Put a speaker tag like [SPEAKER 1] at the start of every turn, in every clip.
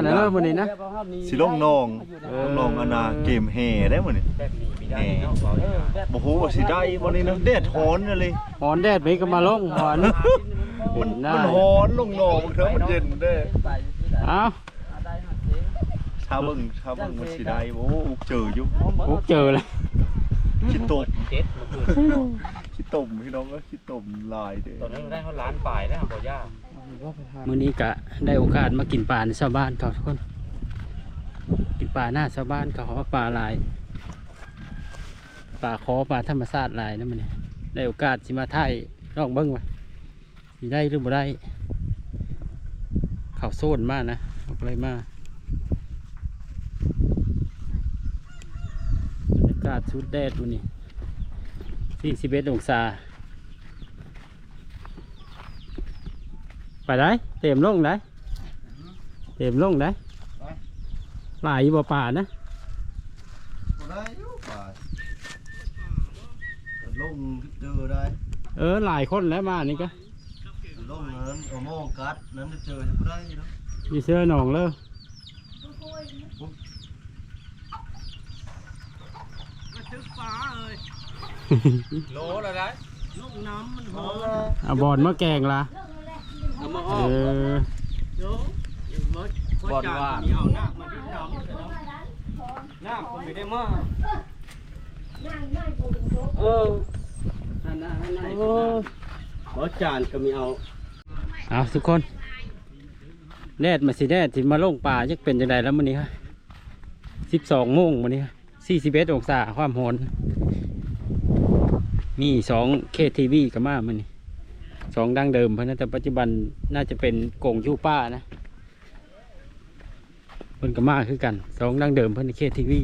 [SPEAKER 1] อ่านแล้วมื้อนี้นะ
[SPEAKER 2] สิลงนองลงนองอนาเกมแห่ได้มื้อนี้แห่บ่ฮู้ว่าสิได้บ่นี่นะแดดฮ้อนเลย
[SPEAKER 1] หอนแดดไปก็มาลงหอน
[SPEAKER 2] มัน
[SPEAKER 1] ได้
[SPEAKER 2] มันฮ้อนลงนองเถอะมันเย็นเด้
[SPEAKER 1] เอ้า
[SPEAKER 2] ชาวเบิ่งชาวเบิ่งมันสิได้โอ้เจออยู่
[SPEAKER 1] กูเจอแล้ว
[SPEAKER 2] คิดตมคิดตมพี่น้องก็คิดตมลายเด้
[SPEAKER 3] ตอนนั้นได้เขาล้านปลายแล้วบ่ยาก
[SPEAKER 1] มื้อนี้ก็ได้โอกาสมากินปลาในชาวบ้านเขาทุกคน กินปลาหน้าชาวบ้านเขาเขาปลาลายปลาคอปลาธรรมชาติลายนะมื้อนี้ได้โอกาสสิมาถ่ายลองเบิ่งว่าสิได้หรือบ่ได้เขาโซนมากนะออะไรมาบรรยากาศชุดแดดวันนี้41องศา ไปได้ เต็มลงได้ เต็มลงได้หลายอยู่บ่ป่านะ
[SPEAKER 2] ได้อยู่ป่าลงเจอได้
[SPEAKER 1] เออหลายคนแล้วมานี่ก็
[SPEAKER 2] ลงนั้นเอาหม้อกัดนั้นจะเจอจะบ่ได้เนาะ
[SPEAKER 1] มีเสื้อหนองเลย
[SPEAKER 3] โลละได้
[SPEAKER 1] เอาบอลมาแกงละ เออบ
[SPEAKER 3] อลว่า
[SPEAKER 1] น้ำผมไม่ได้มาเออโอ้บอจานก็มีเอาเอาทุกคนแดดมาสิแดดที่มาลงป่าจะเป็นจังไดแล้วมื้อนี้ครับสิบสองโมงมื้อนี้สี่สิบเอ็ดองศาความร้อน มีสองเคทีวีกับมามันนี่ สองดังเดิมเพราะนั้นแต่ปัจจุบันน่าจะเป็นกงยูป้านะเพิ่นกับมาคือกันสองดังเดิมเพิ่นเคทีวี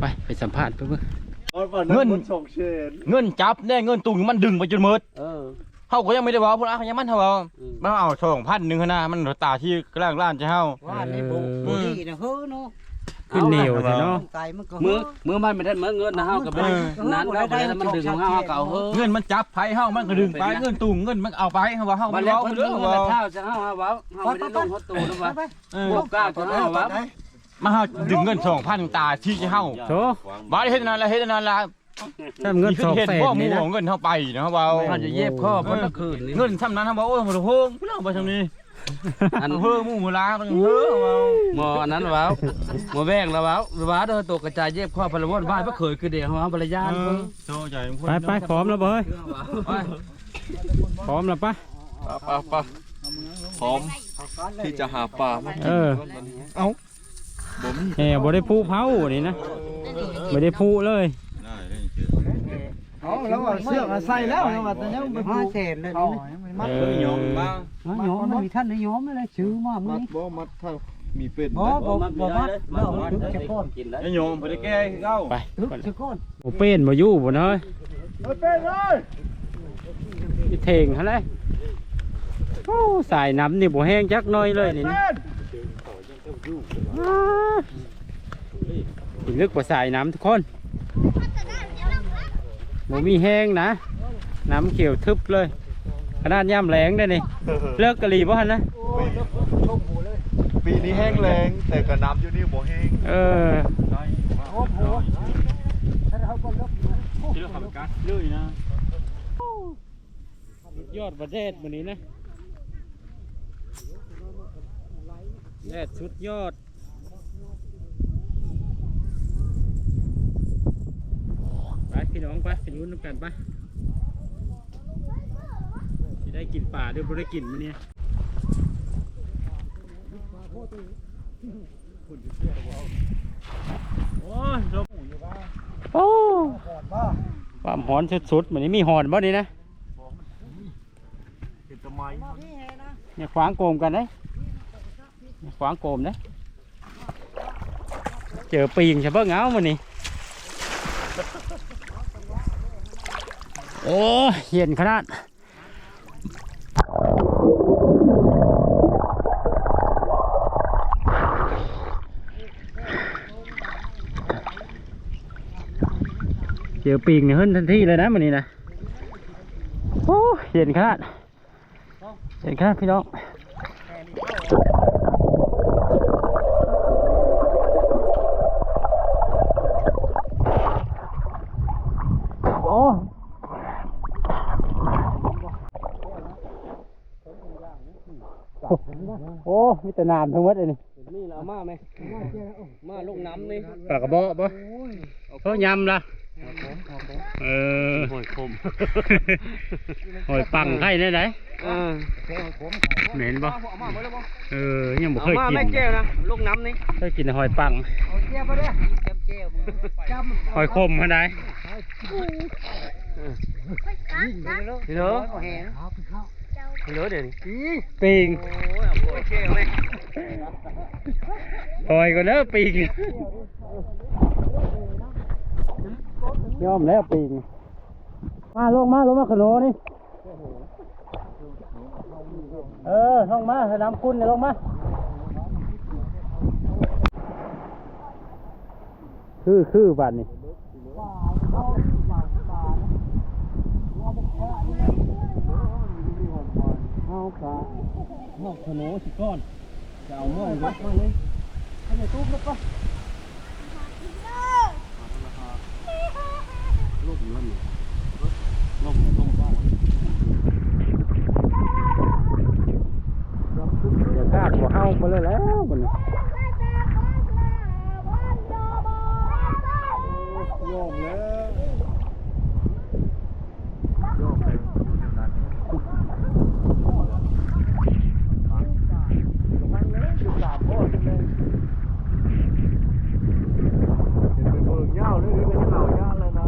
[SPEAKER 1] ไปไปสัมภาษณ์เพื่อน
[SPEAKER 2] เงินสองเชน
[SPEAKER 3] เงินจับแน่เงินตุงมันดึงไปจนหมด
[SPEAKER 1] เออ
[SPEAKER 3] เฮาก็ยังไม่ได้เว้าพุ่นอะยังมันเฮาเว้ามันเอา2,000นึงหั่นน่ะมันตาที่กลางร้านจะเฮา
[SPEAKER 4] ว่าในบุบุรีนะเฮ้อเนาะ
[SPEAKER 1] ขึ้นเหนียวใช่เนาะ
[SPEAKER 4] ไก่มันก็
[SPEAKER 5] มือมือมันไม่ได้เหมือนเงินนะเฮากับเป็นนั้นแล้วบ่ได้แล้วมันดึงของเฮาเฮาเก่าเฮ้อ
[SPEAKER 3] เงินมันจับไผเฮามันก็ดึงไปเงินตุงเงินมันเอาไปเฮาว่าเฮา
[SPEAKER 5] มั
[SPEAKER 3] มันน
[SPEAKER 5] แล้ว
[SPEAKER 3] เว้า
[SPEAKER 5] เพิ่น
[SPEAKER 3] เรื่
[SPEAKER 5] เงิ
[SPEAKER 3] อง
[SPEAKER 5] น
[SPEAKER 3] เว้า
[SPEAKER 5] ละเท่าจะเฮาเว้าเฮาไม่ได้ลงฮอดตู้นะว่า
[SPEAKER 3] เออ
[SPEAKER 5] พวกกล้าจะเฮาเว้า
[SPEAKER 3] มาเฮาดึงเงิน2,000ตาที่เฮา
[SPEAKER 1] โถ
[SPEAKER 3] บ่ได้เฮ็ดนั่นละเฮ็ดนั่นละ
[SPEAKER 1] ถ้าเงินสอง
[SPEAKER 3] เฮ็ด
[SPEAKER 1] แสน
[SPEAKER 3] บ่หมู่
[SPEAKER 1] นี่นะ
[SPEAKER 3] เอาเงินเฮาไปนะเฮาเว้า
[SPEAKER 5] มันจะเย็บข้อเพิ่นละคืนนี่
[SPEAKER 3] เงินซ้ำนั้นเฮาบอกโอ้ยบ่โหงพี่น้องไปทางนี้
[SPEAKER 5] อัน
[SPEAKER 3] เฮ้อหมู่หมู่ลามันเฮ้อเว้า
[SPEAKER 5] หมออันนั้นเว้าหมอแวงแล้วเว้าว่าเด้อตกกระจายเย็บข้อพลวนบ้านบ่เคยคือเดียวเฮาบริยานเพิ่น
[SPEAKER 3] โตใจมึง
[SPEAKER 1] ไปไปพร้อมแล้วเบ้ย
[SPEAKER 5] ไป
[SPEAKER 1] พร้อมแล้วปะ
[SPEAKER 2] ปะปะพร้อมที่จะหาปลามา
[SPEAKER 1] เออ
[SPEAKER 2] บ่มี
[SPEAKER 1] แหมบ่ได้พูเผานี่นะไม่ได้พูเลย
[SPEAKER 2] ได้ได้เจอ
[SPEAKER 4] เอาแล้วว่าเสื้อใส่แล้วแล้วว่าแต่เนี้ยมันห้าแสนเลยนี่มัด
[SPEAKER 1] เอ
[SPEAKER 4] เลย
[SPEAKER 1] อ
[SPEAKER 4] มัดมันมีท่านนิยมเลยชื่อมามึ
[SPEAKER 2] มั
[SPEAKER 4] ง
[SPEAKER 2] ดบ่มัดถ้ามีเป็น
[SPEAKER 4] บ่บ่บ่มัดแล้วมันถึงจะก้น
[SPEAKER 5] กินได้
[SPEAKER 3] ไอ้โยมบ่ได้แก้เก้า
[SPEAKER 1] ไป
[SPEAKER 4] ถึงจะก้น
[SPEAKER 1] โอเป็นบ่อยู่บ่เนาะ
[SPEAKER 2] เป็นเลย
[SPEAKER 1] พี่เทงหั่นเลยโอ้สายน้ำนี่บ่แห้งจักหน่อยเลยนี่นะอ้าถึงลึกกว่าสายน้ำทุกคน บ่มีแห้งนะ น้ำเขียวทึบเลย ขนาดย่ำแรงได้นี่ เลิกกะหรี่บ่ฮันนะ
[SPEAKER 2] ปีนี้แห้งแรงแต่กระน้ำอยู่นี่บ่แห้ง
[SPEAKER 1] เออ
[SPEAKER 4] โอ้โหถ้าเราก็ลบ
[SPEAKER 3] เจอขับกัดเลยนะ
[SPEAKER 1] ยอดประเทศวันนี้นะแดดสุดยอด ไปพี่น้องไปไปยุ่นำกันไปสิได้กินป่าด้วยบ่ได้กินมื้อนี้โอ้ยลมโอ้ความหอนสุดๆเหมือนนี้มีหอนบ่นี่นะ
[SPEAKER 2] เนทำไม
[SPEAKER 1] อย่าขวางโกมกันนะอย่าขวางโกมนะเจอปีงใช่เบิ้งามันนี่ โอ้เย็นขนาดเจอปีกเนี่ยเฮ้นทันทีเลยนะมันนี่นะโอ้เย็นขนาดเห็นขนาดพี่น้อง โอ้ มีแต่น้ำทั้งหมดเลยนี่
[SPEAKER 5] นี่เรามาไหมมาลงน้ำนี่
[SPEAKER 1] ปลากระบอกปะเขายำละเออ
[SPEAKER 5] หอยคม
[SPEAKER 1] หอยปังไข่ได้ไหน
[SPEAKER 5] เออ
[SPEAKER 1] เหม็นปะเออยังบ่
[SPEAKER 5] เอา
[SPEAKER 1] เคย
[SPEAKER 5] มา
[SPEAKER 1] กิน
[SPEAKER 5] แม่แก้วนะลงน้ำนี่
[SPEAKER 1] เคยกินแต่หอยปัง
[SPEAKER 4] เจียวบ่ได้จำเจียวจำ
[SPEAKER 1] หอยคมเขาได้
[SPEAKER 5] เหลือ
[SPEAKER 4] เห็น
[SPEAKER 5] เหลือเดี๋ยวนี้
[SPEAKER 1] ปิง
[SPEAKER 5] โอ้ยเอาโอยแก้วไหม
[SPEAKER 1] หอยก็เด้อปิงยอมแล้วปิงมาลงมาลงมาขนมนี่เออลงมาให้น้ำคุณเนี่ยลงมาคือคือบัดนี่ เอากะหอกขนมสิก้อนจะเอาหม้อยกมาเลยให้ในตู้แล้วก็ลูกมันลมลมบ้างเดี๋ยวคาดหัวเฮาไปเลยแล้วมันนี่ยอมแล้ว
[SPEAKER 2] เป็นเบิ่งยาวเลยนี่เป็นเหล่ายาวแล้วนะ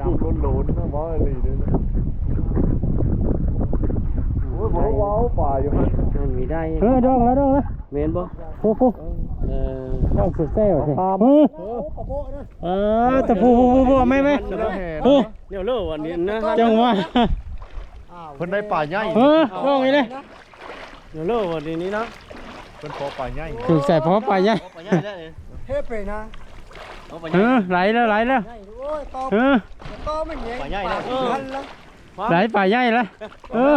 [SPEAKER 2] ดำล้นๆนะบ่อะไรนี่นะโอ้ยบ่ว้าวป่าอยู่หั่น
[SPEAKER 5] นั่นมี ได้
[SPEAKER 1] เออดองแล้วดองแล้ว
[SPEAKER 5] เมนบ่
[SPEAKER 1] ฟูฟู
[SPEAKER 5] เออ
[SPEAKER 1] ดองสุดเซลสิเออเออแต่ฟูฟูฟูฟูไม่ไม่ฟู
[SPEAKER 5] เดี๋ยวเลิกวันนี้นะ
[SPEAKER 1] จังหวะ
[SPEAKER 2] เพิ่นได้ป่าใหญ่
[SPEAKER 1] เออดองอีกเลย
[SPEAKER 5] เดี๋ยวเลิกวันนี้นะ
[SPEAKER 2] เพิ่นขอป่าใหญ่
[SPEAKER 1] ถูกใส่พอไปยัง
[SPEAKER 5] ไปย่างได้เลย
[SPEAKER 4] เทไปนะ
[SPEAKER 5] เอาไป
[SPEAKER 1] เอ
[SPEAKER 5] ย่าง
[SPEAKER 1] อไหลแล้วไหลแล้ว
[SPEAKER 4] โอ้ยตอ
[SPEAKER 1] เออ
[SPEAKER 4] ตอมันเงี้ย
[SPEAKER 5] ไปย่างนะเออ
[SPEAKER 4] พันแล้ว
[SPEAKER 1] ไหลไปใหญ่แล้วเออ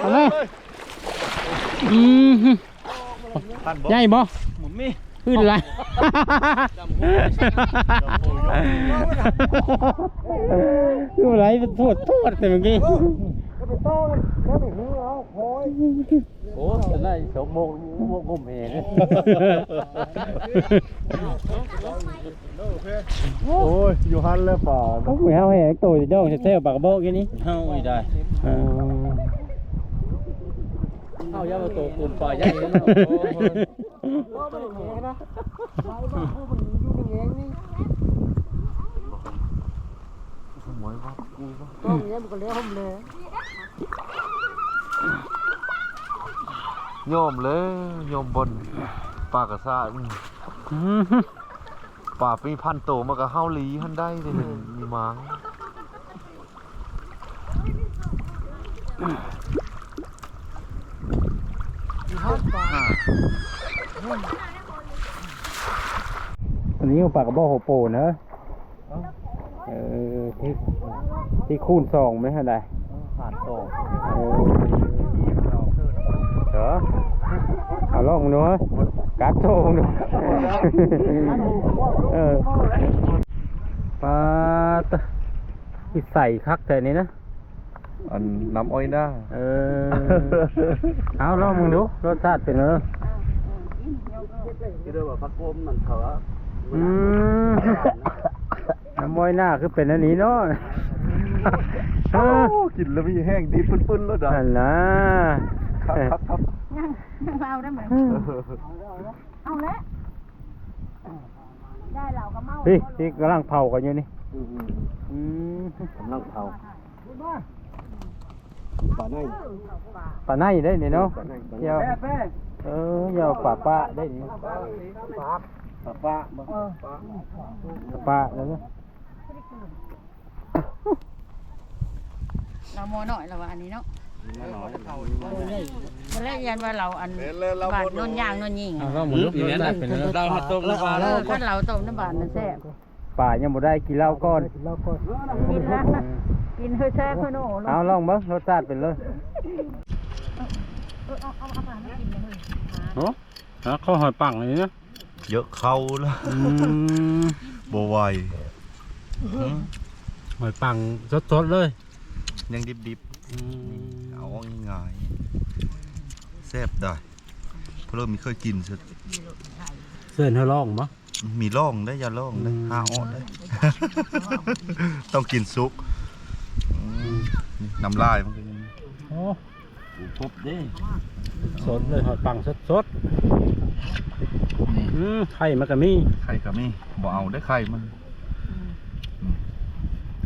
[SPEAKER 1] เอาเลย อืม
[SPEAKER 2] ท่านบ่
[SPEAKER 1] ใหญ่บ่
[SPEAKER 5] หมุนมี
[SPEAKER 1] ขึ้นไหลคือไหลเป็นโทษโทษแต่เมื่อกี้
[SPEAKER 4] ก็ไปต้อมันแล้วไปหื้อเอาโอย
[SPEAKER 5] โอ้จะได้สมโมงโมงมเอง
[SPEAKER 2] โอ้ยอยู่หั่นแล้วป่า
[SPEAKER 1] เขาเหมือนเขาแหกตัวจะดองจะเท่ปากกระบอกแค่นี้
[SPEAKER 5] เฮาไม่ได้
[SPEAKER 1] เออ
[SPEAKER 5] เฮาย่ามาโตกลุ่มป่าย่างนี่
[SPEAKER 4] ตอมันเงี้ยนะไปบ้านผู้มันอยู่ในเงี้ยนี่ต้องเงี้ยมันก็เลี้ยผมเลย
[SPEAKER 2] ยอมเลยยอมบนป่ากระซ่าป่ามีพันโตมากับเฮาหลีหันได้เด้มีมัง
[SPEAKER 1] อันนี้ปากกระบอกหัวโปนะเออที่ที่คูณสองไหมฮะได้
[SPEAKER 2] ผ่านโต
[SPEAKER 1] เออเหรอเอาลองดูฮะกัดโซ่ดูเออปลาตะที่ใส่คักแต่นี้นะ
[SPEAKER 2] อันน้ำอ้อยหน้า
[SPEAKER 1] เออ เอาลองมึงดูรสชาติเป็นไง
[SPEAKER 5] ที่เรียกว่าพักกลมมันเถอะ
[SPEAKER 1] อืมน้ำมอยหน้าคือเป็นอันนี้เนาะเออ
[SPEAKER 2] กินแล้วมีแห้งดีปื้นๆแล้วดะ
[SPEAKER 1] นั่นนะครับ
[SPEAKER 2] ครับครับ
[SPEAKER 6] เอาได้ไหมเอาแล้วได้เราก็เมา
[SPEAKER 1] พี่ที่กำลังเผากันอยู่นี่อืม
[SPEAKER 5] กำลังเผา
[SPEAKER 1] ปลาในได้นี่เนาะเดี๋ยวเออเดี๋ยวปลาปลาได้นี่
[SPEAKER 5] ปลาปลา
[SPEAKER 1] ปลาแล้วเนาะ
[SPEAKER 6] เราโมหน่อยเราว่าอันนี้เนาะมันแรกยันว่าเราอันบาดนนย่างนนยิง
[SPEAKER 1] เอาลองมึงดูรสชาติเป็นไง
[SPEAKER 5] เราหัดต้มน้ำปลา
[SPEAKER 6] เออขั้นเราต้มน้ำบาดมันแซ่บ
[SPEAKER 1] ปลายังบ่ได้กินเหล้าก่อน
[SPEAKER 6] กินนะกิน เฮ้ยแซ่บเพื่อนโอ้
[SPEAKER 1] เอาลองเบิ่งรสชาติเป็นเลยโอ้ข้าวหอยปังเลยนะ
[SPEAKER 2] เยอะเข้าแล้ว
[SPEAKER 1] อืม
[SPEAKER 2] บ่ไหว
[SPEAKER 1] หอยปังสดๆเลย
[SPEAKER 2] ยังดิบๆเอาง่ายๆแซ่บได้เริ่มมีเคยกินซะ
[SPEAKER 1] เสื้อเธอล่องมั้
[SPEAKER 2] มีร่องได้อยาร่องได้หาออดได้ ต้องกินซุปอืม นี่น้ำลายมันก็ยัง
[SPEAKER 1] โอ้
[SPEAKER 5] พบเด้
[SPEAKER 1] สดเลยหอดปังสดสด
[SPEAKER 2] นี่
[SPEAKER 1] ๆอืมไข่มันก็มี
[SPEAKER 2] ไข่กับมีบ่เอาได้ไข่มัน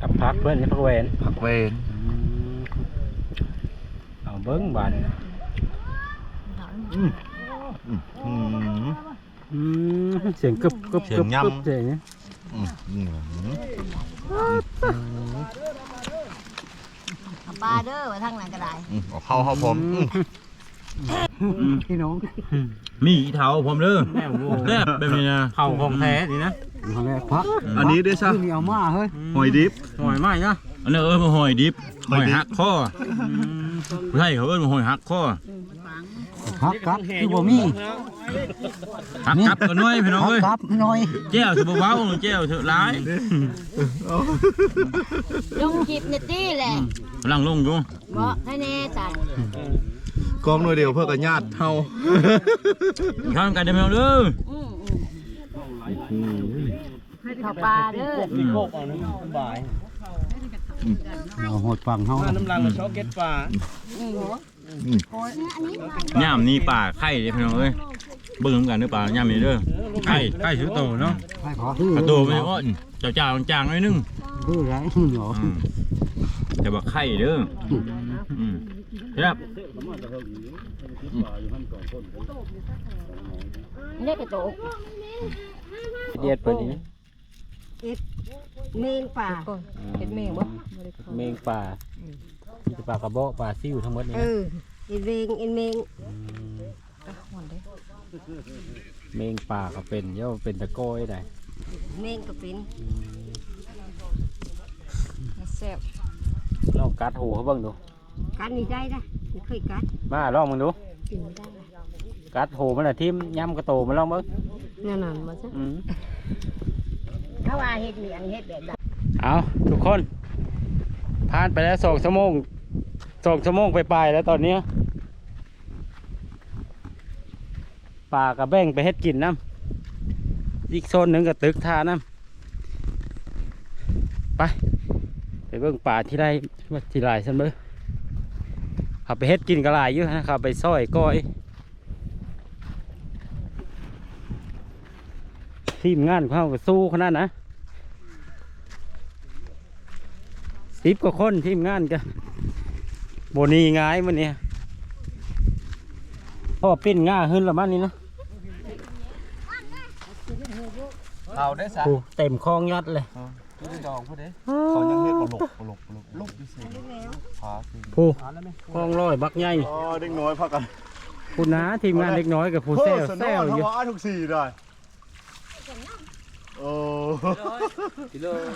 [SPEAKER 1] กับพักเพื่อนนี่พักแหวน
[SPEAKER 2] ผักเวน
[SPEAKER 1] อืมเอาเบิ้งบาน
[SPEAKER 2] อืมอืมอืม
[SPEAKER 1] อืมเสียงกึบกึบ
[SPEAKER 2] เสีย
[SPEAKER 1] กึ
[SPEAKER 2] ง
[SPEAKER 1] บ
[SPEAKER 2] ย่ำ
[SPEAKER 1] กึบเสียงนี้
[SPEAKER 2] อืมอืมอื ม
[SPEAKER 6] เอาเด้อว่าทั้งนั้นก็ได้
[SPEAKER 2] เอาเข้าเข้าผมอืม
[SPEAKER 4] พี่น้อง
[SPEAKER 3] มีอีเถาผมเด้อ
[SPEAKER 1] แม่โว้
[SPEAKER 3] แซ่บแบบนี้นะ
[SPEAKER 1] เผาของแท้นี่นะ
[SPEAKER 4] มาแล้วพัก
[SPEAKER 2] อันนี้ด้วยซะ
[SPEAKER 4] ขึ้นเอามาเฮ้ย
[SPEAKER 2] หอยดิบ
[SPEAKER 1] หอยไหม้นะ
[SPEAKER 3] อันนี้เอิ้นว่าหอยดิบห
[SPEAKER 2] หอ
[SPEAKER 3] อยย
[SPEAKER 2] ดิบ
[SPEAKER 3] หักข้อใช่เขาเอิ้นว่าหอยหักข้อ
[SPEAKER 4] พักครับคือบ่มี
[SPEAKER 3] หักกลับกันหน่อยพี่น้อง
[SPEAKER 4] พัก
[SPEAKER 3] เอ้ย
[SPEAKER 4] ครับหน่อย
[SPEAKER 3] แจ้วสิบ่เว้าแจ้วเถอะหลาย
[SPEAKER 6] ลงคลิปนี่ตี้แหละ
[SPEAKER 3] กำลังลงอยู่
[SPEAKER 6] บ่ให้แน่จัด
[SPEAKER 2] กองหน่วยเดียวเพื่อกับญาติเฮา
[SPEAKER 3] ข้ามกันเด้อพี่น้องเด้อ
[SPEAKER 6] อืมอืมข้าวปลาเด้อ
[SPEAKER 3] อืม
[SPEAKER 4] เอาหดฟังเฮา
[SPEAKER 5] น้ำลังช็อกเก็ตปลา
[SPEAKER 6] อืมโห
[SPEAKER 3] ย่ามนี่ป่าไข่เด้อพี่น้องเอ้ยเบิ่งนำกันเด้อป่าย่ามนี่เด้อไข่ไข่ชื่อโตเนาะ
[SPEAKER 4] ให้ขอ
[SPEAKER 3] กระโตไม่อ้อนเจ้าๆจางๆหน่อยนึง
[SPEAKER 4] คือไรเหรอ
[SPEAKER 3] อืมแต่ว่าไข่เด้ออืมครับ
[SPEAKER 6] เล็กกระโตก
[SPEAKER 1] เดียดเปิดนี้
[SPEAKER 6] เมงป่าเห็ดเมงบ่
[SPEAKER 1] เมงป่ามีแต่ปลากระบอกปลาซิ่วทั้งหมดนี่
[SPEAKER 6] เอ
[SPEAKER 1] นะ
[SPEAKER 6] อเห็ดเมงเห็ดเมง
[SPEAKER 1] เมงป่าก็เป็นเย่าเป็นตะโก้ยได้
[SPEAKER 6] เมงก็เป็นแซ่บ
[SPEAKER 1] ลองกัดหูเขาเบิ่งดู
[SPEAKER 6] กัดนี่ได้นะ ไม่เคยกัด
[SPEAKER 1] มาลองมึงดู
[SPEAKER 6] กินไม่ได้
[SPEAKER 1] กัดหูมันละทิมย่ำกระโตมันลองเบิ่ง
[SPEAKER 6] นั่นน่ะมาซะ
[SPEAKER 1] อืม
[SPEAKER 6] ถ้าว่าเห็ดเหลียงเห็ดแบบนั้น
[SPEAKER 1] เอาทุกคน ผ่านไปแล้วสองชั่วโมงสองชั่วโมงไปปลายๆแล้วตอนเนี้ยป่ากระแบ่งไปเฮ็ดกินน้ำอีกโซนหนึ่งกับตึกทาน้ำไป ไปเบิ่งป่าที่ไรว่าที่ไรฉันเบิ่ง ขับไปเฮ็ดกินกระลายอยู่นะครับไปซอยก้อยทีมงานของเขาก็สู้ขนาดนะสิบกว่าคนทีมงานกันโบหนีง่ายมันเนี่ยพ่อปิ้นง่าขึ้นและมันนี่นะ
[SPEAKER 5] เอาได้ซะ
[SPEAKER 1] โอ้เต็มคลองยอดเลย
[SPEAKER 5] ดองพุ่นเด้
[SPEAKER 2] เขายังเฮ็ดบ่หลกบ่หลกบ่หลกลกดิสิพาสิ
[SPEAKER 1] ผู้คลองร้อยบักใหญ่
[SPEAKER 2] อ๋อเด็กน้อยพักกัน
[SPEAKER 1] ผู้น้าทีมงานเล็กน้อยกับผู้แซวแซวอยู่
[SPEAKER 2] เฮาทุกสี่ได้โอ้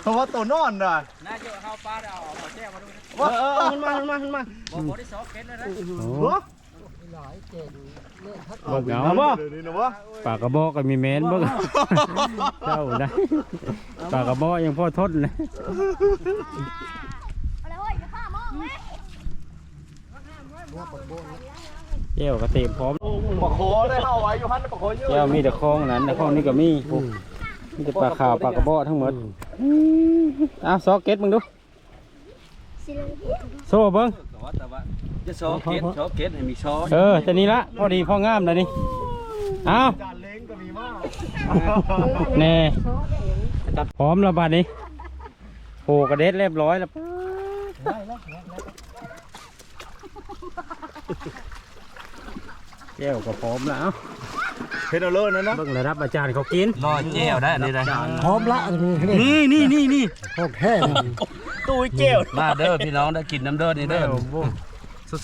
[SPEAKER 2] เพราะว่าตัวนอนได้
[SPEAKER 5] น่าจะเข้าปลาเอาเอาแจ้มาดู
[SPEAKER 2] เออเออขึ้นมาขึ้นมาขึ้นมา
[SPEAKER 5] บ่บ่ได้ซอกเก็ตแล้วนะ
[SPEAKER 1] โอ้
[SPEAKER 2] เฮ้ย
[SPEAKER 1] เบิ่ง เอาบ่
[SPEAKER 2] เดี๋ยวนี้นะวะ
[SPEAKER 1] ปากกระบอกก็มีแมนเบิ่งเจ้านะปากกระบอกยังพ่อทนเลยเจ้าก็เต็มพร้อม
[SPEAKER 2] ปะโคได้เข้าไว้อยู่พันปะโคเยอะ
[SPEAKER 1] เจ้ามีแต่คลองนั้นแต่คลองนี้ก็มีผู้มีแต่ปลาขาวปลากระบอกทั้งหมดอ้าวซอกเก็ตมึงดูโซ่เบิ้ง
[SPEAKER 5] แต่ ว่าแต่ว่าจะซอกเก็ตซอกเก็ตให้มีช้อน
[SPEAKER 1] เออแต่นี้ละพอดีพองามเลยนี่อ้าว
[SPEAKER 2] จานเล้งก็มีมาก
[SPEAKER 1] แน่ตัดพร้อมแล้วบัดนี้โหกระเด็ดเรียบร้อยแล้วเจ้าก็พร้อมแล้ว
[SPEAKER 2] เพชรเอาเลยนะนะ
[SPEAKER 1] เบิ่งระดับอาจารย์เขากิน
[SPEAKER 5] รอแจ้วได้อันนี้ได้
[SPEAKER 4] พร้อมละนี่
[SPEAKER 1] นี่นี่นี่นี่
[SPEAKER 4] โอเค
[SPEAKER 1] ตู้เจ้า
[SPEAKER 5] มาเด้อพี่น้องได้กินน้ำเด้อนี่เด้อ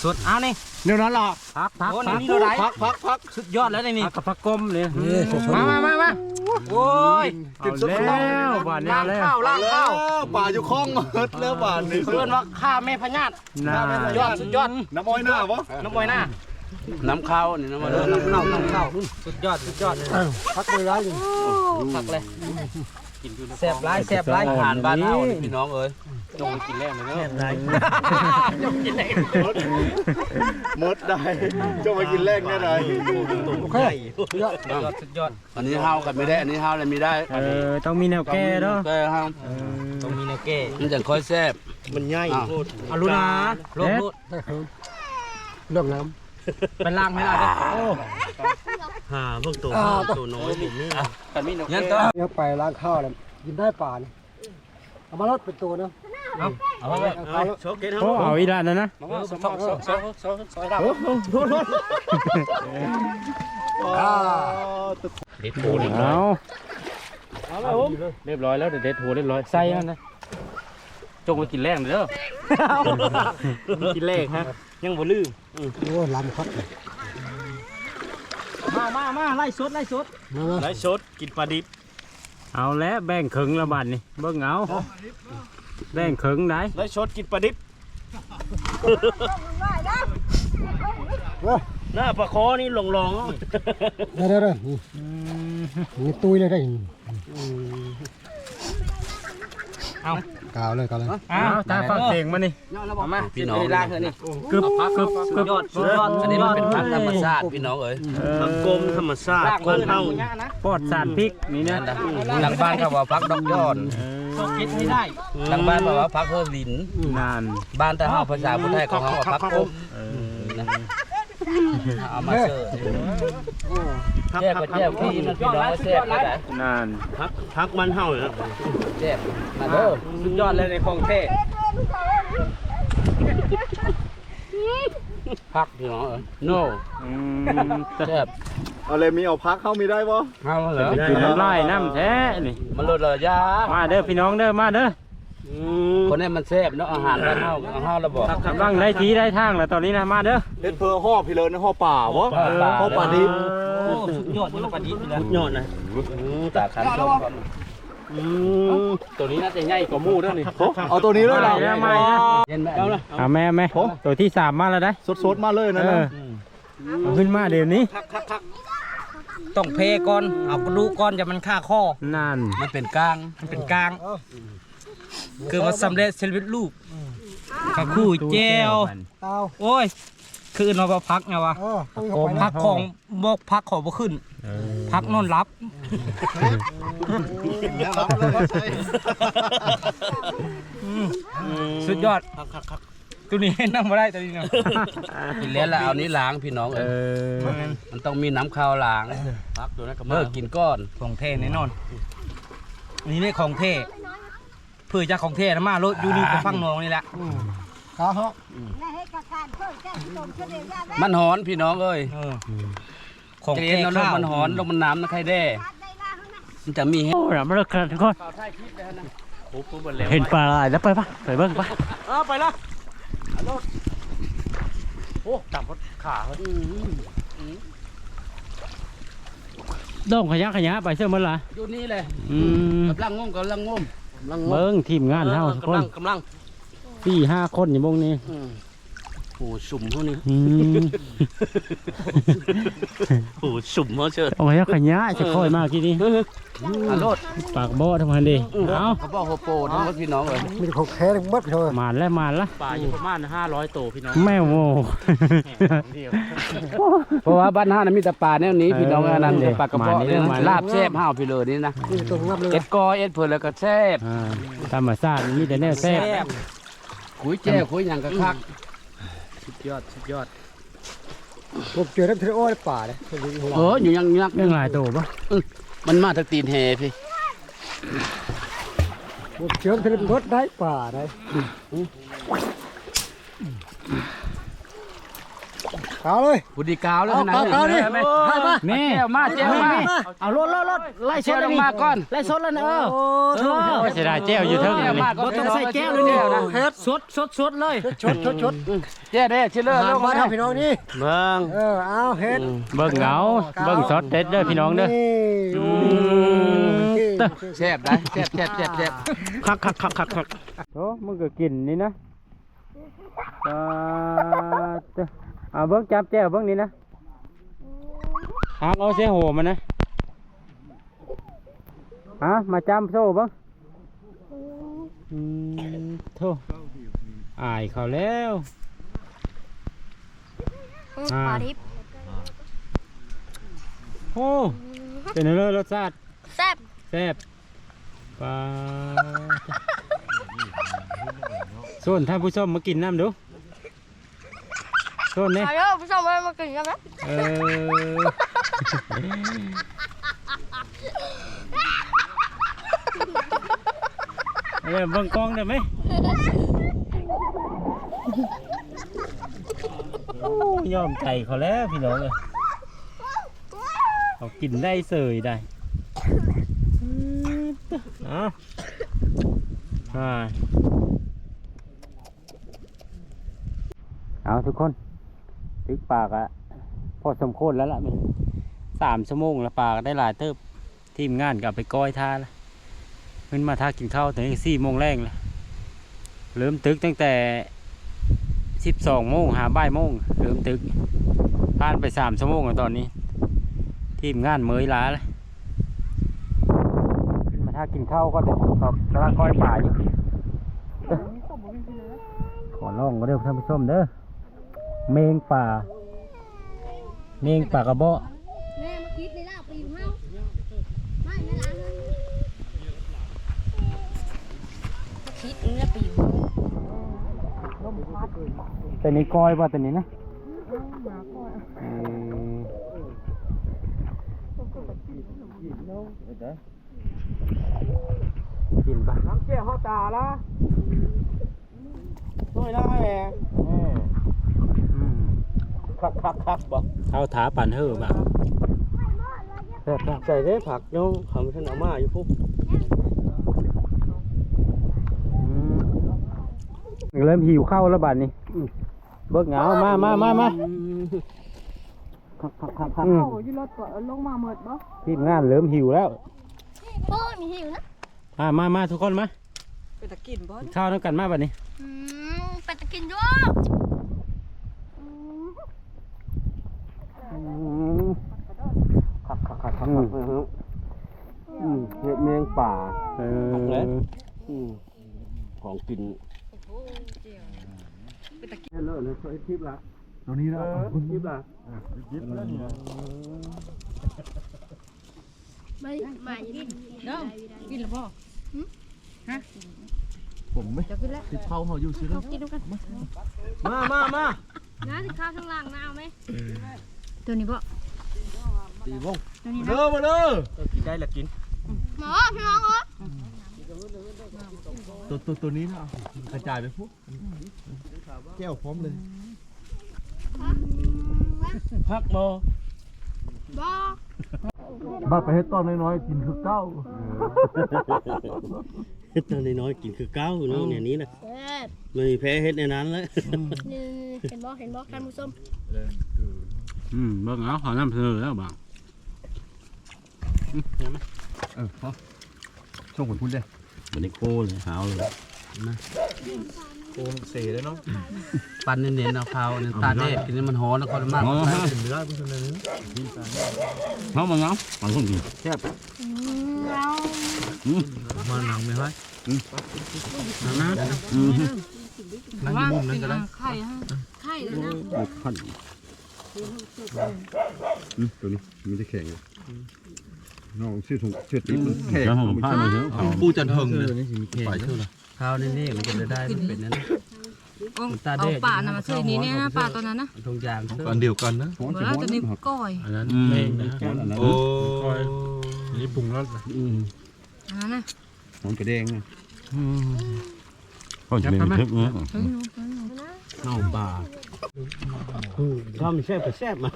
[SPEAKER 1] สุดๆอ้าวนี่
[SPEAKER 4] เดี๋ยวนั้นล่ะ
[SPEAKER 1] พักพัก
[SPEAKER 5] โอ้
[SPEAKER 1] พั
[SPEAKER 5] นี่
[SPEAKER 1] ก
[SPEAKER 5] มีเท่าไหร่
[SPEAKER 2] พักพักพัก
[SPEAKER 5] สุดยอดแล้วนี่นี่
[SPEAKER 1] พักกับพักกลมเลย
[SPEAKER 4] นี่สุดๆ
[SPEAKER 1] มามามามา
[SPEAKER 5] โอ้ย
[SPEAKER 1] เอาแล้วบานนี้แล้ว
[SPEAKER 2] ล่างข้าวป่าอยู่คลองเฮิดแล้วป่านนี้
[SPEAKER 5] เพื่อนว่าข้าแม่พญาต
[SPEAKER 1] น่าย
[SPEAKER 5] อดสุดยอด
[SPEAKER 2] น้ำอ้อยหน้าวะ
[SPEAKER 5] น้ำมวยหน้า น้ำข้าวนี่น้ำมันเด้อน้ำข้าวน้ำข้าวสุดยอดสุดยอด
[SPEAKER 4] พักไปไร
[SPEAKER 5] ผักเลยกินอยู่ใน
[SPEAKER 4] แซ่บหลายแซ่บหลาย
[SPEAKER 5] อาหารบ้านเฮานี่พี่น้องเอ้ยจงไปกินแรงเลยเนาะ
[SPEAKER 2] หมดได้จะมากินแรกแน่ได้
[SPEAKER 5] สุดยอดสุดยอดอันนี้เฮากันไม่ได้ อันนี้เฮาเลยไม่ได้
[SPEAKER 1] เออต้องมีแนวแก้เนาะ
[SPEAKER 5] แก้เฮา
[SPEAKER 4] ต้องมีแนวแก้
[SPEAKER 5] มันจะค่อยแซ่บ
[SPEAKER 2] มันง่าย
[SPEAKER 5] พูด
[SPEAKER 4] อรุณา
[SPEAKER 5] โลดโลด
[SPEAKER 4] เรื่องน้ำ เป็นล่างให้เราได้โอ้
[SPEAKER 5] หาพวกตัวตัวน้อยผมนี่กันมีนก
[SPEAKER 4] ยั
[SPEAKER 5] แก้
[SPEAKER 4] นตัว
[SPEAKER 7] เนี่ยไปร้านข้าวแล้วกินได้ป่านเอามาลดเป็นตัวเนาะ
[SPEAKER 5] เอาไป
[SPEAKER 7] เอาข้าวแล้ว
[SPEAKER 5] โชว์เกตเฮา
[SPEAKER 1] โอ้เอาอีละนั่นนะ
[SPEAKER 5] สองสองสองสองสองสองดาว
[SPEAKER 1] เด็ดโถเอาเรียบร้อยแล้วเด็ดโถเรียบร้อยใส่มันนะ
[SPEAKER 5] จงไปกินแรงเด้อ
[SPEAKER 1] กินเลขฮะ
[SPEAKER 5] ยังบ่ลืม
[SPEAKER 7] โอ้ยลำครับ
[SPEAKER 4] มามามาไล่สดไล่สด
[SPEAKER 7] มามา
[SPEAKER 5] ไรสดกินปลาดิบ
[SPEAKER 1] เอาแล้วแบ่งครึ่งละบาทนี่เบิ่งเอาแบ่งครึ่งได้
[SPEAKER 5] ไรสดกินปลาดิบหน้าปลาคอนี่หลง
[SPEAKER 7] ได้ได้ได้นี่นี่ตุยเลยได้ เอากาวเลยกาวเลย
[SPEAKER 1] เอาตาฟังเสียงมานี่
[SPEAKER 5] ๆมาพี่น้อง
[SPEAKER 4] ล่างเถอะนี่
[SPEAKER 1] กึบกึบกึบ
[SPEAKER 4] ยอดสุดยอด
[SPEAKER 5] อันนี้มันเป็นพันธุ์ธรรมชาติพี่น้องเอ้ย
[SPEAKER 1] เออ
[SPEAKER 5] กรมธรรมชาติ
[SPEAKER 4] ล่าง
[SPEAKER 5] คนเฮา
[SPEAKER 1] ปอดสารพริกนี่นะ
[SPEAKER 5] หลังบ้านเขาว่าพักดอกยอด
[SPEAKER 4] สดกินให้ได้
[SPEAKER 5] หลังบ้านบอกว่าพักเฮอลิน
[SPEAKER 1] นาน
[SPEAKER 5] บ้านแต่เฮาภาษาพุทธไทยของเฮาว่าพักกบนะ เอามาเสิร์ฟแซ่บก็แซ่บพี่มันพี่น้องแซ่บก็ได้
[SPEAKER 1] นาน
[SPEAKER 5] พักพักมันเฮาแซ่บมาเด้อ
[SPEAKER 4] สุดยอดเลยในของเท่
[SPEAKER 5] พักพี่น้องเอ้ย no
[SPEAKER 1] อืม
[SPEAKER 5] แซ่บ
[SPEAKER 2] เอาเลยมีเอาพักเข้ามีได้ปะ
[SPEAKER 5] เฮาเหรอ
[SPEAKER 1] กินน้ำลายน้ำแท้นี่
[SPEAKER 5] มันลดเลยยา
[SPEAKER 1] มาเด้อพี่น้องเด้อมาเด้อ
[SPEAKER 5] คนนี้มันแซ่บเนาะอาหารบ้านเฮาอาหารเราบอก
[SPEAKER 1] กำลังได้ทีได้ทางแล้วตอนนี้นะมาเด้อ
[SPEAKER 2] เฮ็ดเพอห่อพี่เลินห่อป่าวะ
[SPEAKER 5] ป่า
[SPEAKER 2] ห่อป่าดิบ
[SPEAKER 4] โอ้สุดยอดนี่ปลาดิบเลย
[SPEAKER 5] ยอดนะตาคันชมก่อนตัวนี้น่าจะใหญ่กว่าหมูด้วยนี่
[SPEAKER 2] เอาตัวนี้เลยเหรอ
[SPEAKER 1] ไม่นะไม่นะ
[SPEAKER 5] เย็นไหมเอาละ
[SPEAKER 1] เอาแม่แม่ตัวที่สามมาแล้วได้
[SPEAKER 2] สดๆมาเลยนะ
[SPEAKER 1] เอ
[SPEAKER 2] นะ
[SPEAKER 1] อเอาขึ้นมาเดี๋ยวนี้
[SPEAKER 4] ต้องเพก่อนเอากระดูกก่อนจะมันฆ่าข้อ
[SPEAKER 1] นั่น
[SPEAKER 5] มันเป็นก้าง
[SPEAKER 4] มันเป็นกลาง คือมาสำเร็จเซลวิตลูกข้าวคู่เจล
[SPEAKER 7] เอา
[SPEAKER 4] โอ้ย คือเราไปพักไงวะ
[SPEAKER 7] เออต้องเข้าไปนะ
[SPEAKER 4] พักของบกพักของบ่ขึ้น พักนอนรับ สุดยอดตัวนี้นั่งมาได้ตัวนี้เนาะ
[SPEAKER 5] กินแล้วละเอานี้ล้างพี่น้อง
[SPEAKER 1] เอ
[SPEAKER 5] เอ้ย
[SPEAKER 1] อ
[SPEAKER 5] มันต้องมีน้ำข้าวล้างพักตัวนั้นก็เลิกกินก้อน
[SPEAKER 4] ของเท่แน่นอนอันนี้ไม่ของเท่เพื่อจะของเท่นะมาโลดอยู่นี่ไปฟังน้องนี่แหละ
[SPEAKER 7] กาวเหาะ
[SPEAKER 5] มันหอนพี่น้องเอ้ย
[SPEAKER 4] เออของ
[SPEAKER 5] จะ
[SPEAKER 4] เท่
[SPEAKER 5] เย็นแล้วลม
[SPEAKER 4] ข้าว
[SPEAKER 5] มันหอนลมมันน้ำนะใครแด้มันจะมีให้
[SPEAKER 1] โอ้ยมาเลิกกันทุกคนเห็นปลาอะไรแล้วไปปะไปเบิ่งปะ
[SPEAKER 4] เออไปละ
[SPEAKER 1] โด่งขยะขยะไปเชื่อมันละ
[SPEAKER 5] อยู่นี่เลย
[SPEAKER 1] อืม
[SPEAKER 5] กำลังงม กำลังงม
[SPEAKER 1] เบิ่งทีมงานเฮาทุกคน
[SPEAKER 5] กำลังกำลัง
[SPEAKER 1] สี่ห้าคนอยู่วงนี้
[SPEAKER 5] อืม โอ้สุ่มเขานี่
[SPEAKER 1] อืม
[SPEAKER 5] โอ้สุ่มเขาเชิญ
[SPEAKER 1] เอาขยะขยะจะค่อยมากทีนี้
[SPEAKER 5] อาโลด
[SPEAKER 1] ปากบ่อทำไมดีเอา
[SPEAKER 5] เขาบอกโฮโปทั้งหมดพี่น้องเลย
[SPEAKER 7] มีของแท้ทั้งหมดเลย
[SPEAKER 1] มานแล้วมานละ
[SPEAKER 5] ป่าอยู่ประมาณ500ตัวพี่น้อง
[SPEAKER 1] แม่โว
[SPEAKER 5] เพราะว่าบ้านห้านะมีแต่ป่าแนวนี้พี่น้องอันนั้น
[SPEAKER 1] เออ
[SPEAKER 5] ปลากระเพาะ
[SPEAKER 1] มานี่
[SPEAKER 5] นี่
[SPEAKER 1] มา
[SPEAKER 5] นะ
[SPEAKER 1] นี่
[SPEAKER 5] ลาบแซ่บห้าวพี่เลยนี่นะ
[SPEAKER 7] นี่ตรงงับเลย
[SPEAKER 5] เอ็ดกอเอ็ดเผื่อแล้วก็แซ่บ
[SPEAKER 1] อ่าธรรมชาติมีแต่แนวแซ่บ
[SPEAKER 5] คุยแจ้คุยหยังกะคัก
[SPEAKER 1] สุด ยอดสุดยอด
[SPEAKER 7] ผมเจอน้ำทะเลโอ้ยป่าเลย
[SPEAKER 5] เอออยู่ยังยัก
[SPEAKER 1] เรื่องหลายตัวปะ
[SPEAKER 5] มันมาทางตีนแห่พี่
[SPEAKER 7] ผมเจอน้ำทะเลรถได้ป่าได้ กาวเลย
[SPEAKER 5] บุดีกาวแล้ว
[SPEAKER 7] เอา
[SPEAKER 5] นะ
[SPEAKER 7] กาวกาวนี่
[SPEAKER 5] แม่
[SPEAKER 7] ให้มา
[SPEAKER 1] แม่
[SPEAKER 5] แจ้วมาแจ้วมา
[SPEAKER 4] เอารถรถรถไล่
[SPEAKER 5] แจ้วลงมาก่อน
[SPEAKER 4] ไล่สดแล้วนะเออ
[SPEAKER 7] โอ้
[SPEAKER 4] เอ
[SPEAKER 7] โห
[SPEAKER 4] อ
[SPEAKER 1] โอ้เสียดายแจ้วอยู่เทิง
[SPEAKER 5] แจ้
[SPEAKER 1] เล
[SPEAKER 5] วยมาก่อน
[SPEAKER 4] บ่ต้องใส่แก้วเลยนี่
[SPEAKER 5] นะ
[SPEAKER 7] เฮ็ด
[SPEAKER 4] สดสดสดเลย
[SPEAKER 7] ชดชดชด
[SPEAKER 5] แจ้เด้ชิเลอร์
[SPEAKER 7] หา
[SPEAKER 5] ลง
[SPEAKER 7] มา
[SPEAKER 5] มา
[SPEAKER 7] ทำพี่น้องนี่
[SPEAKER 5] เมือง
[SPEAKER 7] เออเอาเฮ็ด
[SPEAKER 1] เบิ่งเหงาเบิ่งซอสเด็ดเด้อพี่น้องเด้อ
[SPEAKER 7] โอ้
[SPEAKER 1] เด้อ
[SPEAKER 5] แซ่บได้แซ่บแซ่บแซ่บแซ่บ
[SPEAKER 1] คักคักคักคักคักโอ้มึงก็กินนี่นะตา เด้อเอาเบิ่งจับแจ้วเบิ่งนี่นะหักเอาเสียหัวมันนะฮะมาจำโซ่บ้างอืมโธ่อายเขาแล้วอ่า
[SPEAKER 6] ปลาดิบ
[SPEAKER 1] โอ้เป็นอะไรรสชาติ
[SPEAKER 6] แซ่บ
[SPEAKER 1] แซ่บปลาส่วนท่านผู้ชมมากินน้ำดู ส่วนนี่
[SPEAKER 6] มาเด้อผู้ชมมากินกันไหม
[SPEAKER 1] เออเออเบิ่งกล้องได้ไหมโอ้ยอมใจเขาแล้วพี่น้องเลยเขากินได้เสยได้เอาอ่าเอาทุกคน ติ๊กปากอะพอสมควรแล้วล่ะแม่สามชั่วโมงแล้วปลาก็ได้หลายเติบทีมงานกลับไปก้อยท่าแล้วขึ้นมาท่ากินข้าวถึงสี่โมงแรงเลยเริ่มตึกตั้งแต่สิบสองโมงหาบ่ายโมงเริ่มตึกผ่านไปสามชั่วโมงแล้วตอนนี้ ทีมงานเมยล้าเลยขึ้นมาท่ากินข้าวก็เดี๋ยวก็กำลังก้อยป่าอยู่เอ้อขอลองก็เด้อท่านผู้ชมเด้อ เมงป่า เมงปากกระเบาะ
[SPEAKER 6] แม่มาคิดเลยล่ะปีนเฮาไม่ไม่ล้างเลยคิดเนี่ยปีน
[SPEAKER 1] แต่นี้ก้อยป่ะแต่นี้นะเออกินปะ
[SPEAKER 5] น้ำเจี๊ยบเขาตาละช่วยได้แหม
[SPEAKER 1] อืม
[SPEAKER 5] คักคักคักบ่
[SPEAKER 1] เอาถาปั่นเฮ้อบ่า
[SPEAKER 5] แซ่บใส่ได้ผักโยงคำฉันเอามาอยู่ปุ๊บ
[SPEAKER 1] อืมเริ่มหิวข้าวแล้วบัดนี้เบิกเหงามามามามา
[SPEAKER 5] คักคักคักคัก
[SPEAKER 1] อืม
[SPEAKER 6] อยู่รถก่อนลงมาหมดบ่
[SPEAKER 1] ทีมงานเริ่มหิวแล้ว
[SPEAKER 6] โอ้ยมีหิวนะ
[SPEAKER 1] มามามาทุกคนมา
[SPEAKER 8] ไปตะกินบ่
[SPEAKER 1] กินข้าวด้วยกันมาบัดนี้
[SPEAKER 6] อืมไปตะกินด้วย อืม
[SPEAKER 5] คักคักคักคักคักอืมเห็ดเมียงป่า
[SPEAKER 1] เอ
[SPEAKER 5] หักแล้ว
[SPEAKER 1] อ
[SPEAKER 5] อืมของกินเลิศเลยช่วยทิพย์ละ
[SPEAKER 2] ตรงนี้นะ
[SPEAKER 5] ทิพย์ละ
[SPEAKER 2] ยิบแล้วนี่
[SPEAKER 6] ไม่ไม่กิน
[SPEAKER 8] เนาะกินแล้วบ่
[SPEAKER 2] ผมไหมติดเผาเขาอยู่ซื้อแล้ว
[SPEAKER 6] กินด้วยกัน
[SPEAKER 5] มามามา
[SPEAKER 6] น้าที่ข้าวข้างล่างน้าเอาไหม ตัวนี้บ่
[SPEAKER 5] ตีวง
[SPEAKER 6] ตัวนี้นะ
[SPEAKER 2] เด้อมาเด้อ
[SPEAKER 5] กินได้ละกิน
[SPEAKER 6] หมอพี่น้องเหรอ
[SPEAKER 2] ตัวตัวตัวนี้นะเอากระจายไปปุ๊บแก้วพร้อมเลย
[SPEAKER 5] พักบ่
[SPEAKER 6] บ่
[SPEAKER 2] บ้าไปให้ต้อนน้อยๆกินคือเก้า
[SPEAKER 5] เฮ็ดตัวน้อยๆกินคือเก้าเนาะเนี่ยนี้นะ
[SPEAKER 6] แซ่บ
[SPEAKER 5] ไม่มีแพ้เฮ็ดในนั้นเลย
[SPEAKER 6] นี่เห็นบ่เห็นบ่ท่านผู้ชม
[SPEAKER 1] อื มเบิกเหงาขอน้ำเสนอแล้วบ่า
[SPEAKER 2] เออพอช่วงผลพูดเลย
[SPEAKER 5] วันนี้โคเลยหาวเลย
[SPEAKER 2] โอ้เสียเลยเนาะ
[SPEAKER 5] ปั้นเน้นๆเอาข้าวเนี่ยตาแดดกินนี่มันฮ้อนแล้วคนมาก
[SPEAKER 2] ถึงได้เพื่อนเลย
[SPEAKER 3] เงามาเงามันคนกิน
[SPEAKER 5] แซ่บ
[SPEAKER 6] อืมเอา
[SPEAKER 5] มาหนังไหมครับ
[SPEAKER 1] นะ
[SPEAKER 5] นั่งอยู่มุมนั้นก็ได้
[SPEAKER 8] ไข่ฮะไข่เลยนะ
[SPEAKER 2] ตัวนี้มันจะแข็งน้องเชื่อถุงเชื่อติ๊บมันแข็ง
[SPEAKER 3] แล้วผมพามาเถอะ
[SPEAKER 2] ปูจันทงเลย
[SPEAKER 5] ไปเท่าไหร่ข้าวนี่ๆมันจะได้ได้มันเป็นนั้น
[SPEAKER 8] เอาป่าน่ะมาซื้อนี้เนี่ยนะป่าตัวนั้นนะ
[SPEAKER 5] ทุกอย่าง
[SPEAKER 2] อันเดียวกันนะ
[SPEAKER 8] เวลาตัวนี้ก้อย
[SPEAKER 1] อันนั้นเมงนะ
[SPEAKER 2] โอ้
[SPEAKER 1] อันนี้ปรุงรสนะ
[SPEAKER 8] อันนั้นนะ
[SPEAKER 2] หอมกระแดงนะ
[SPEAKER 3] เขาจะเป็นเทปเนี้ย
[SPEAKER 8] เฮ้ย
[SPEAKER 5] เน่าปลา ชอบแซ่บไปแซ่บมา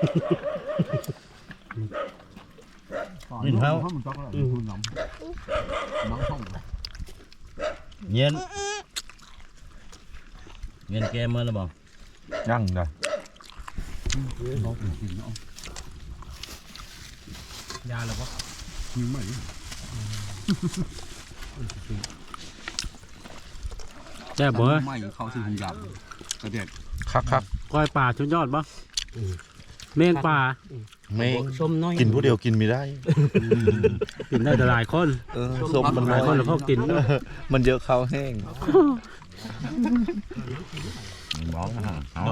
[SPEAKER 3] นี่เขา
[SPEAKER 2] มันต้องอะไรคุณน้ำน้ำห้อง
[SPEAKER 3] เย็นเงินแกมาแล้วบ่
[SPEAKER 2] ยั่งได้
[SPEAKER 5] ยาแล้วปะ
[SPEAKER 2] มีไหม
[SPEAKER 1] แซ่บบ่
[SPEAKER 2] ไม่เขาสิหุงยำกระเด็ด
[SPEAKER 3] คักคัก
[SPEAKER 1] ก้อยป่าชุดยอดบ่เมงป่า
[SPEAKER 2] แม่ง
[SPEAKER 1] ส้มน้อย
[SPEAKER 2] กินผู้เดียวกินไม่ได้
[SPEAKER 1] กินได้แต่หลายคน
[SPEAKER 2] เออส้มมัน
[SPEAKER 1] หลายคนแล้วพอกิน
[SPEAKER 2] มันเยอะข้าวแห้ง
[SPEAKER 3] บอกนะฮะเอา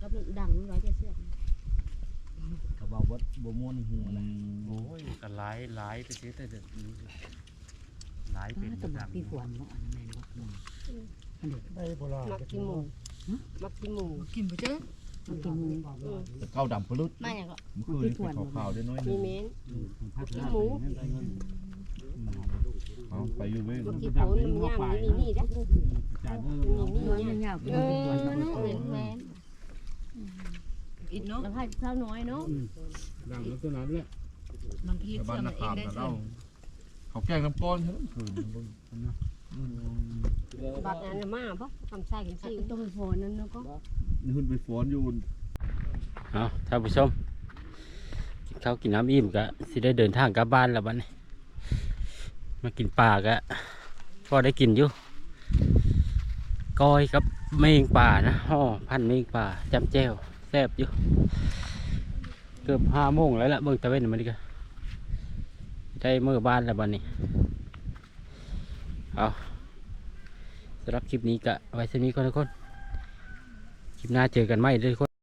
[SPEAKER 6] ก็ดังไว้จะเสื้อ
[SPEAKER 5] เขาบอกว่าบ่ม่วนหัวนะ
[SPEAKER 1] โอ้ยก็หลายหลายไปซื้อแต่เด็ก หลายเป็น
[SPEAKER 6] ตัวพี่ขวัญเนาะแม่นบ่
[SPEAKER 7] ได้โบราณ
[SPEAKER 6] มักกินหมูมักกินหมู
[SPEAKER 8] กินบ่เจ้
[SPEAKER 6] มักกินหมู
[SPEAKER 3] ข้าวดำพลุด
[SPEAKER 6] มาอย่างก็
[SPEAKER 3] เมื่อคืนนี่เป็นขาวๆได้น้อยหนึ
[SPEAKER 6] มี
[SPEAKER 3] ง
[SPEAKER 6] เม้นกินหมู
[SPEAKER 3] เอาไปอยู่เว้ย
[SPEAKER 6] มักกินหมูมันย่างมีนี่นะมีนี่ย่างเออนั่นเองแม่น
[SPEAKER 8] อินเนาะ
[SPEAKER 6] แล้วให้เท่าน้อยเนาะ
[SPEAKER 1] ดังลักษณะนี้
[SPEAKER 8] มันผลิต
[SPEAKER 3] บ้า
[SPEAKER 8] เสื้
[SPEAKER 3] น
[SPEAKER 8] อ
[SPEAKER 3] นา
[SPEAKER 8] มาเอง
[SPEAKER 3] คาม
[SPEAKER 8] ได้
[SPEAKER 3] แต่
[SPEAKER 8] เสื้
[SPEAKER 3] เรา
[SPEAKER 8] อ
[SPEAKER 3] เขาแกงน้ำก้อนใช่ไหมคืน
[SPEAKER 6] บัดนั้นมาบ่ทำใส่กันสิต้องโฟนนั่นแล้วก็
[SPEAKER 3] ขึ้นไปฟ้อนอยู่
[SPEAKER 1] เอาท่านผู้ชมกินข้าวกินน้ำอิ่มก็สิได้เดินทางกลับบ้านแล้วบัดนี้มากินปลาก็พอได้กินอยู่ก้อยกับเมงป่านะห่อพันเมงป่าจำแจ้วแซ่บอยู่ เกือบห้าโมงแล้วล่ะเบิ่งตะเวนมาดิกะ ได้เมื่อบ้านแล้วบันนี้ เอาสำหรับคลิปนี้ก็ไว้เท่านี้ก่อนทุกคน คลิปหน้าเจอกันไหมทุกคน